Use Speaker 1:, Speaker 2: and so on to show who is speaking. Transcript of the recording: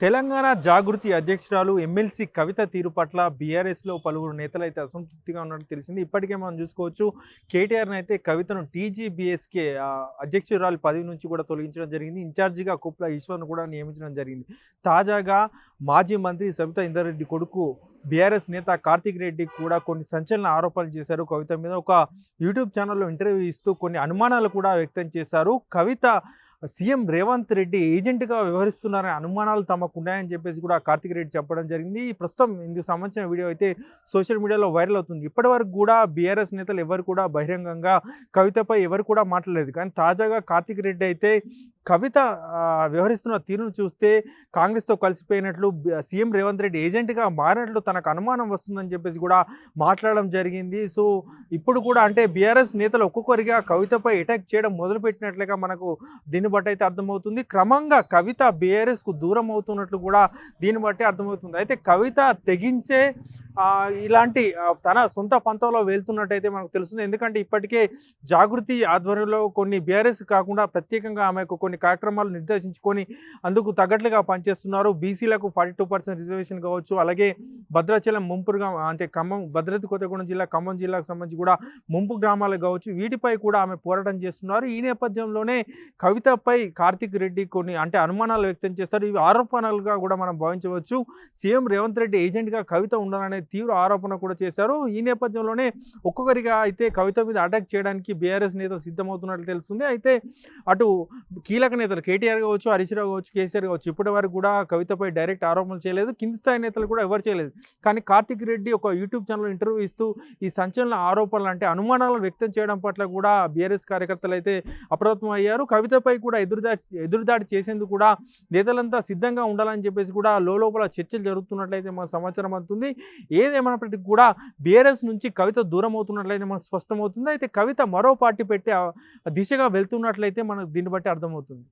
Speaker 1: తెలంగాణ జాగృతి అధ్యక్షురాలు ఎమ్మెల్సీ కవిత తీరు పట్ల బీఆర్ఎస్లో పలువురు నేతలు అయితే అసంతృప్తిగా ఉన్నట్టు తెలిసింది. ఇప్పటికే మనం చూసుకోవచ్చు కేటీఆర్ని అయితే కవితను టీజీబీఎస్కే అధ్యక్షురాలు పదవి నుంచి కూడా తొలగించడం జరిగింది. ఇన్ఛార్జిగా కుప్ల ఈశ్వర్ను కూడా నియమించడం జరిగింది. తాజాగా మాజీ మంత్రి సబితా ఇందర్రెడ్డి కొడుకు బీఆర్ఎస్ నేత కార్తిక్ రెడ్డి కూడా కొన్ని సంచలన ఆరోపణలు చేశారు కవిత మీద. ఒక యూట్యూబ్ ఛానల్లో ఇంటర్వ్యూ ఇస్తూ కొన్ని అనుమానాలు కూడా వ్యక్తం చేశారు. కవిత సీఎం రేవంత్ రెడ్డి ఏజెంట్గా వ్యవహరిస్తున్నారనే అనుమానాలు తమకు ఉన్నాయని చెప్పేసి కూడా కార్తిక్ రెడ్డి చెప్పడం జరిగింది. ప్రస్తుతం ఇందుకు సంబంధించిన వీడియో అయితే సోషల్ మీడియాలో వైరల్ అవుతుంది. ఇప్పటివరకు కూడా బీఆర్ఎస్ నేతలు ఎవరు కూడా బహిరంగంగా కవితపై ఎవరు కూడా మాట్లాడలేదు. కానీ తాజాగా కార్తిక్ రెడ్డి అయితే కవిత వ్యవహరిస్తున్న తీరును చూస్తే కాంగ్రెస్తో కలిసిపోయినట్లు సీఎం రేవంత్ రెడ్డి ఏజెంట్గా మారినట్లు తనకు అనుమానం వస్తుందని చెప్పేసి కూడా మాట్లాడడం జరిగింది. సో ఇప్పుడు కూడా అంటే బీఆర్ఎస్ నేతలు ఒక్కొక్కరిగా కవితపై అటాక్ చేయడం మొదలుపెట్టినట్లుగా మనకు దీన్ని బట్టి అయితే అర్థమవుతుంది. క్రమంగా కవిత బీఆర్ఎస్కు దూరం అవుతున్నట్లు కూడా దీన్ని బట్టి అర్థమవుతుంది. అయితే కవిత తెగించే ఇలాంటి తన సొంత పంతంలో వెళ్తున్నట్టయితే మనకు తెలుస్తుంది. ఎందుకంటే ఇప్పటికే జాగృతి ఆధ్వర్యంలో కొన్ని బీఆర్ఎస్ కాకుండా ప్రత్యేకంగా ఆమెకు కొన్ని కార్యక్రమాలు నిర్దేశించుకొని అందుకు తగ్గట్లుగా పనిచేస్తున్నారు. బీసీలకు ఫార్టీ టూ పర్సెంట్ రిజర్వేషన్ కావచ్చు. అలాగే భద్రాచలం ముంపుగా అంటే ఖమ్మం భద్రాద్రి కొత్తగూడెం జిల్లా ఖమ్మం జిల్లాకు సంబంధించి కూడా ముంపు గ్రామాలకు కావచ్చు వీటిపై కూడా ఆమె పోరాటం చేస్తున్నారు. ఈ నేపథ్యంలోనే కవితపై కార్తిక్ రెడ్డి కొన్ని అంటే అనుమానాలు వ్యక్తం చేస్తారు. ఇవి ఆరోపణలుగా కూడా మనం భావించవచ్చు. సీఎం రేవంత్ రెడ్డి ఏజెంట్గా కవిత ఉండాలనే తీవ్ర ఆరోపణ కూడా చేశారు. ఈ నేపథ్యంలోనే ఒక్కొక్కరిగా అయితే కవిత మీద అటాక్ చేయడానికి బీఆర్ఎస్ నేతలు సిద్ధమవుతున్నట్లు తెలుస్తుంది. అయితే అటు కీలక నేతలు కేటీఆర్ కావచ్చు హరీష్రావు కావచ్చు కేసీఆర్ కావచ్చు ఇప్పటి వరకు కూడా కవితపై డైరెక్ట్ ఆరోపణలు చేయలేదు. కింది స్థాయి నేతలు కూడా ఎవరు చేయలేదు. కానీ కార్తిక్ రెడ్డి ఒక యూట్యూబ్ ఛానల్ ఇంటర్వ్యూ ఇస్తూ ఈ సంచలన ఆరోపణలు అంటే అనుమానాలను వ్యక్తం చేయడం పట్ల కూడా బీఆర్ఎస్ కార్యకర్తలు అయితే అప్రమత్తం అయ్యారు కవితపై కూడా ఎదురుదాడి ఎదురుదాడి చేసేందుకు కూడా నేతలంతా సిద్ధంగా ఉండాలని చెప్పేసి కూడా లోపల చర్చలు జరుగుతున్నట్లయితే మనకు సమాచారం అందుతుంది. ఏదేమైనప్పటికీ కూడా బీఆర్ఎస్ నుంచి కవిత దూరం అవుతున్నట్లయితే మనకు స్పష్టమవుతుంది. అయితే కవిత మరో పార్టీ పెట్టే దిశగా వెళ్తున్నట్లయితే మనకు దీన్ని బట్టి అర్థమవుతుంది.